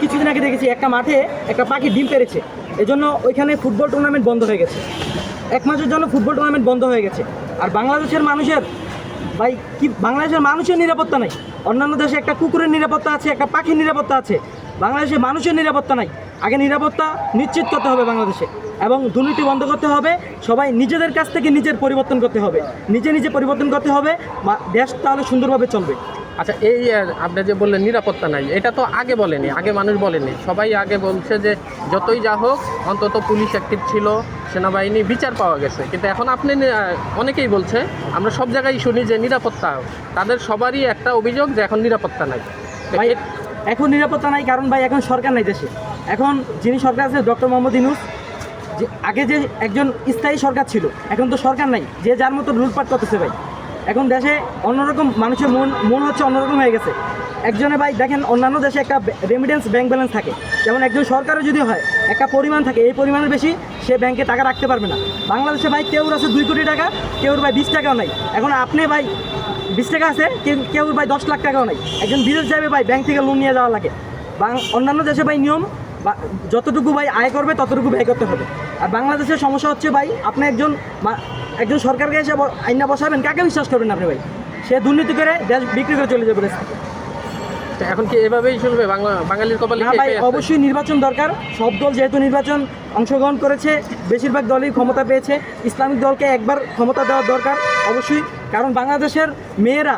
কিছুদিন আগে দেখেছি, একটা মাঠে একটা পাখি ডিম পেরেছে। এজন্য ওইখানে ফুটবল টুর্নামেন্ট বন্ধ হয়ে গেছে। এক মাসের জন্য ফুটবল টুর্নামেন্ট বন্ধ হয়ে গেছে। আর বাংলাদেশের মানুষের, ভাই, কি, বাংলাদেশের মানুষের নিরাপত্তা নাই। অন্যান্য দেশে একটা কুকুরের নিরাপত্তা আছে, একটা পাখির নিরাপত্তা আছে। বাংলাদেশে মানুষের নিরাপত্তা নাই। আগে নিরাপত্তা নিশ্চিত করতে হবে বাংলাদেশে। এবং দুর্নীতি বন্ধ করতে হবে। সবাই নিজেদের কাছ থেকে নিজের পরিবর্তন করতে হবে। নিজে নিজে পরিবর্তন করতে হবে। দেশ তাহলে সুন্দরভাবে চলবে। আচ্ছা এই আপনি যে বললেন নিরাপত্তা নাই এটা তো আগে বলেনি আগে মানুষ বলেনি। সবাই আগে বলছে যে যতই যা হোক অন্তত পুলিশ অ্যাক্টিভ ছিল সেনাবাহিনী বিচার পাওয়া গেছে। কিন্তু এখন আপনি অনেকেই বলছে আমরা সব জায়গায় শুনি যে নিরাপত্তা তাদের সবারই একটা অভিযোগ যে এখন নিরাপত্তা নাই। ভাই এখন নিরাপত্তা নাই কারণ ভাই এখন সরকার নাই দেশে। এখন যিনি সরকার আছে ডক্টর মোহাম্মদ ইনুস যে আগে যে একজন স্থায়ী সরকার ছিল এখন তো সরকার নাই যে যার মতো লুটপাট করতেছে ভাই। এখন দেশে অন্যরকম মানুষের মন মন হচ্ছে অন্যরকম হয়ে গেছে। একজনে ভাই, দেখেন, অন্যান্য দেশে একটা রেমিডেন্স ব্যাংক ব্যালেন্স থাকে। যেমন একজন সরকারও যদি হয়, একটা পরিমাণ থাকে, এই পরিমাণের বেশি সে ব্যাংকে টাকা রাখতে পারবে না। বাংলাদেশে ভাই কেউর আছে দুই কোটি টাকা, কেউর ভাই বিশ টাকাও নাই। এখন আপনি ভাই বিশ টাকা আছে, কেউ ভাই দশ লাখ টাকাও নাই। একজন বিদেশ যাবে ভাই ব্যাংক থেকে লোন নিয়ে যাওয়া লাগে। অন্যান্য দেশে ভাই নিয়ম, বা যতটুকু ভাই আয় করবে, ততটুকু ব্যয় করতে হবে। আর বাংলাদেশের সমস্যা হচ্ছে ভাই, আপনি একজন একজন সরকারকে এসে আইনা বসাবেন কাকে বিশ্বাস করবেন আপনি ভাই? সে দুর্নীতি করে দেশ বিক্রি করে চলে যাবে এখন কি এভাবেই চলবে? বাঙালির কপালে না ভাই অবশ্যই নির্বাচন দরকার। সব দল যেহেতু নির্বাচন অংশগ্রহণ করেছে বেশিরভাগ দলই ক্ষমতা পেয়েছে। ইসলামিক দলকে একবার ক্ষমতা দেওয়া দরকার অবশ্যই। কারণ বাংলাদেশের মেয়েরা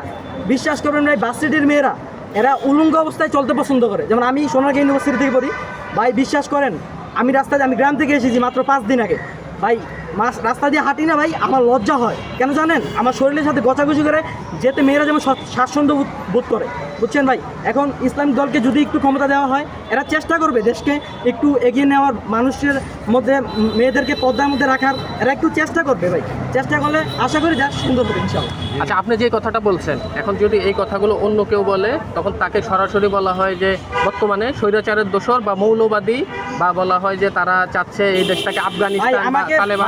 বিশ্বাস করবেন ভাই বাসিটির মেয়েরা এরা উলঙ্গ অবস্থায় চলতে পছন্দ করে। যেমন আমি সোনারগাঁ ইউনিভার্সিটি থেকে পড়ি। ভাই বিশ্বাস করেন আমি রাস্তায় আমি গ্রাম থেকে এসেছি মাত্র পাঁচ দিন আগে। ভাই রাস্তা দিয়ে হাঁটি না ভাই আমার লজ্জা হয়। কেন জানেন? আমার শরীরের সাথে গচাগুচি করে যেতে মেয়েরা যেমন স্বাচ্ছন্দ্য বোধ- বোধ করে। বুঝছেন ভাই? এখন ইসলামিক দলকে যদি একটু ক্ষমতা দেওয়া হয় এরা চেষ্টা করবে দেশকে একটু এগিয়ে নেওয়ার মানুষের মধ্যে মেয়েদেরকে পর্দার মধ্যে রাখার এরা একটু চেষ্টা করবে ভাই। চেষ্টা করলে আশা করি দেশ সুন্দর হবে ইনশাল্লাহ। আচ্ছা আপনি যে কথাটা বলছেন এখন যদি এই কথাগুলো অন্য কেউ বলে তখন তাকে সরাসরি বলা হয় যে বর্তমানে স্বৈরাচারের দোসর বা মৌলবাদী বা বলা হয় যে তারা চাচ্ছে এই দেশটাকে আফগানিস্তান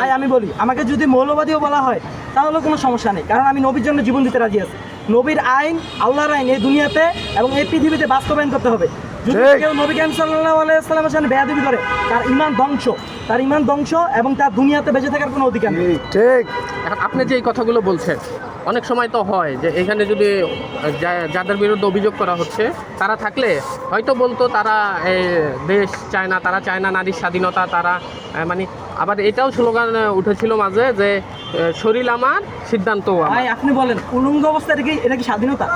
ভাই আমি বলি আমাকে যদি মৌলবাদীও বলা হয় তাহলে কোনো সমস্যা নেই। কারণ আমি নবীর জন্য জীবন দিতে রাজি আছি। নবীর আইন আল্লাহর আইন এই দুনিয়াতে এবং এই পৃথিবীতে বাস্তবায়ন করতে হবে। যদি কেউ নবী কাম সাল্লাহ আলাইসাল্লামের সামনে বেয়াদবি করে তার ইমান ধ্বংস। তার ইমান ধ্বংস এবং তার দুনিয়াতে বেঁচে থাকার কোনো অধিকার নেই। ঠিক আপনি যে এই কথাগুলো বলছেন অনেক সময় তো হয় যে এখানে যদি যাদের বিরুদ্ধে অভিযোগ করা হচ্ছে, তারা থাকলে হয়তো বলতো তারা দেশ চায় না, তারা চায় না নারীর স্বাধীনতা, তারা মানে আবার এটাও স্লোগান উঠেছিল মাঝে যে শরীর আমার, সিদ্ধান্ত আপনি বলেন, উলঙ্গ অবস্থা এটা কি এটা কি স্বাধীনতা?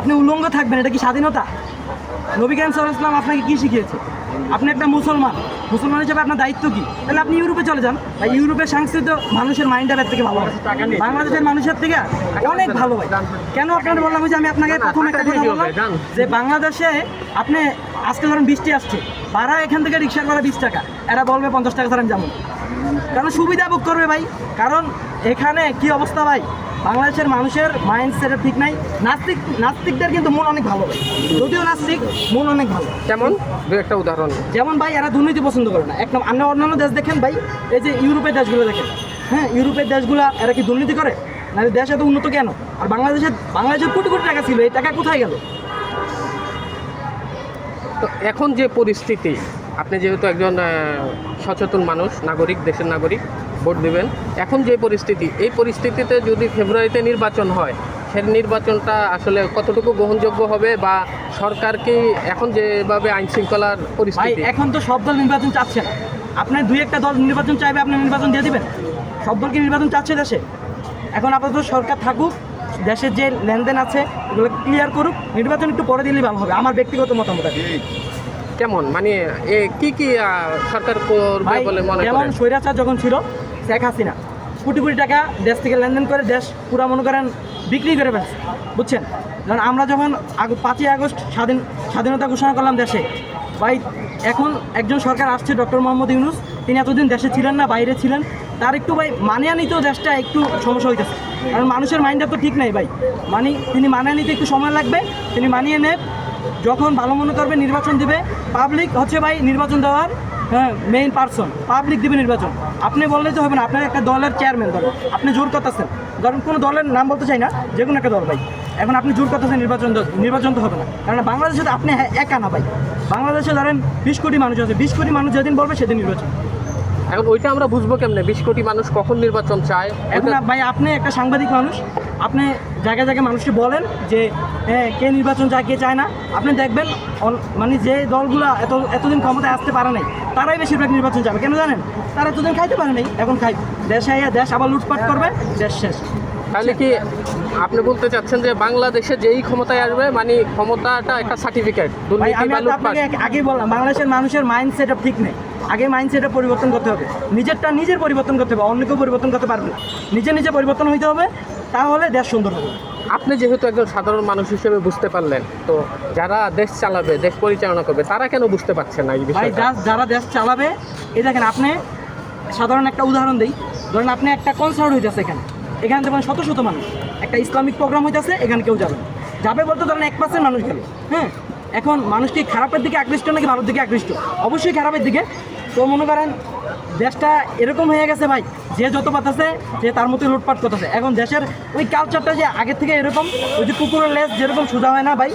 আপনি উলঙ্গ থাকবেন, এটা কি স্বাধীনতা? নবী সাল্লাহ ইসলাম আপনাকে কি শিখিয়েছে? আপনি একটা মুসলমান মুসলমান হিসেবে আপনার দায়িত্ব কি? তাহলে আপনি ইউরোপে চলে যান। ভাই, ইউরোপের সংস্কৃতি মানুষের মাইন্ডটা এর থেকে ভালো বাংলাদেশের মানুষের থেকে অনেক ভালো কেন আপনার বললাম যে আমি আপনাকে প্রথম একটা কথা বললাম? যে বাংলাদেশে আপনি আজকে ধরেন বৃষ্টি আসছে, ভাড়া এখান থেকে রিক্সার ভাড়া বিশ টাকা। এরা বলবে পঞ্চাশ টাকা ধরেন যেমন। কারণ সুবিধা ভোগ করবে ভাই? কারণ এখানে কি অবস্থা ভাই? বাংলাদেশের মানুষের মাইন্ড সেট ঠিক নাই। নাস্তিক নাস্তিকদের কিন্তু মন অনেক ভালো যদিও নাস্তিক মন অনেক ভালো। কেমন দু একটা উদাহরণ। যেমন ভাই এরা দুর্নীতি পছন্দ করে না। এক নম্বর আপনি অন্যান্য দেশ দেখেন ভাই এই যে ইউরোপের দেশগুলো দেখেন। হ্যাঁ ইউরোপের দেশগুলো এরা কি দুর্নীতি করে? না দেশ এত উন্নত কেন? আর বাংলাদেশের বাংলাদেশের কোটি কোটি টাকা ছিল এই টাকা কোথায় গেল? তো এখন যে পরিস্থিতি আপনি যেহেতু একজন সচেতন মানুষ নাগরিক দেশের নাগরিক ভোট দেবেন। এখন যে পরিস্থিতি এই পরিস্থিতিতে যদি ফেব্রুয়ারিতে নির্বাচন হয় সেই নির্বাচনটা আসলে কতটুকু গ্রহণযোগ্য হবে বা সরকারকে এখন যেভাবে আইন শৃঙ্খলার পরিস্থিতি? এখন তো সব দল নির্বাচন চাচ্ছে না। আপনার দুই একটা দল নির্বাচন চাইবে আপনি নির্বাচন দিয়ে দিবেন। সব দলকে নির্বাচন চাচ্ছে দেশে? এখন আপাতত সরকার থাকুক দেশের যে লেনদেন আছে এগুলো ক্লিয়ার করুক নির্বাচন একটু পরে দিলেই ভালো হবে আমার ব্যক্তিগত মতামত কি। কেমন? মানে এ কি কি সরকার করবে বলে মনে যেমন স্বৈরাচার যখন ছিল শেখ হাসিনা। কোটি কোটি টাকা দেশ থেকে লেনদেন করে দেশ পুরা মনে করেন বিক্রি করে ফেলছে, বুঝছেন? কারণ আমরা যখন পাঁচই আগস্ট স্বাধীন, স্বাধীনতা ঘোষণা করলাম দেশে, ভাই, এখন একজন সরকার আসছে, ডক্টর মোহাম্মদ ইউনুস, তিনি এতদিন দেশে ছিলেন না, বাইরে ছিলেন, তার একটু ভাই মানিয়ে নিতেও দেশটা একটু সমস্যা হইতেছে। কারণ মানুষের মাইন্ডটা তো ঠিক নাই ভাই। মানে তিনি মানিয়ে নিতে একটু সময় লাগবে, তিনি মানিয়ে নেব যখন ভালো মনে করবে, নির্বাচন দিবে পাবলিক হচ্ছে ভাই নির্বাচন দেওয়ার হ্যাঁ মেইন পার্সন পাবলিক দিবে নির্বাচন। আপনি বললে তো হবে না, আপনার একটা দলের চেয়ারম্যান ধরেন আপনি জোর করতেছেন। ধরেন কোনো দলের নাম বলতে চাই না, যে কোনো একটা দল ভাই। এখন আপনি জোর করতেছেন, নির্বাচন নির্বাচন তো হবে না। কারণ বাংলাদেশে আপনি হ্যাঁ একা না ভাই। বাংলাদেশে ধরেন বিশ কোটি মানুষ আছে, বিশ কোটি মানুষ যেদিন বলবে সেদিন নির্বাচন। এখন ওইটা আমরা বুঝব কেমনে? বিশ কোটি মানুষ কখন নির্বাচন চায়? এখন ভাই আপনি একটা সাংবাদিক মানুষ আপনি জায়গায় জায়গায় মানুষকে বলেন যে হ্যাঁ কে নির্বাচন চায় কে চায় না? আপনি দেখবেন মানে যে দলগুলো এত এতদিন ক্ষমতায় আসতে পারে নাই তারাই বেশিরভাগ নির্বাচন যাবে কেন জানেন? তারা এতদিন খাইতে পারে নাই এখন খাই দেশ আইয়া দেশ আবার লুটপাট করবে দেশ শেষ। তাহলে কি আপনি বলতে চাচ্ছেন যে বাংলাদেশে যেই ক্ষমতায় আসবে মানে ক্ষমতাটা একটা সার্টিফিকেট আগেই বললাম বাংলাদেশের মানুষের মাইন্ড সেট ঠিক নেই। আগে মাইন্ড সেট পরিবর্তন করতে হবে। নিজেরটা নিজের পরিবর্তন করতে হবে অন্য কেউ পরিবর্তন করতে পারবে না। নিজে নিজে পরিবর্তন হইতে হবে তাহলে দেশ সুন্দর হবে। আপনি যেহেতু একজন সাধারণ মানুষ হিসেবে বুঝতে পারলেন তো যারা দেশ চালাবে দেশ পরিচালনা করবে তারা কেন বুঝতে পারছে না এই ভাই বিষয়টা? যারা দেশ চালাবে এই দেখেন আপনি সাধারণ একটা উদাহরণ দিই। ধরেন আপনি একটা কনসার্ট হইতেছে এখানে। এখানে দেখবেন শত শত মানুষ। একটা ইসলামিক প্রোগ্রাম হইতেছে, এখানে কেউ যাবে যাবে বলতে ধরেন এক পার্সেন্ট মানুষ গেল হ্যাঁ? এখন মানুষ কি খারাপের দিকে আকৃষ্ট নাকি ভালোর দিকে আকৃষ্ট? অবশ্যই খারাপের দিকে। তো মনে করেন, দেশটা এরকম হয়ে গেছে ভাই, যে যত পাতাছে, যে তার মতো লুটপাট করতেছে। এখন দেশের ওই কালচারটা যে আগের থেকে এরকম, ওই যে কুকুরের লেজ যেরকম সোজা হয় না ভাই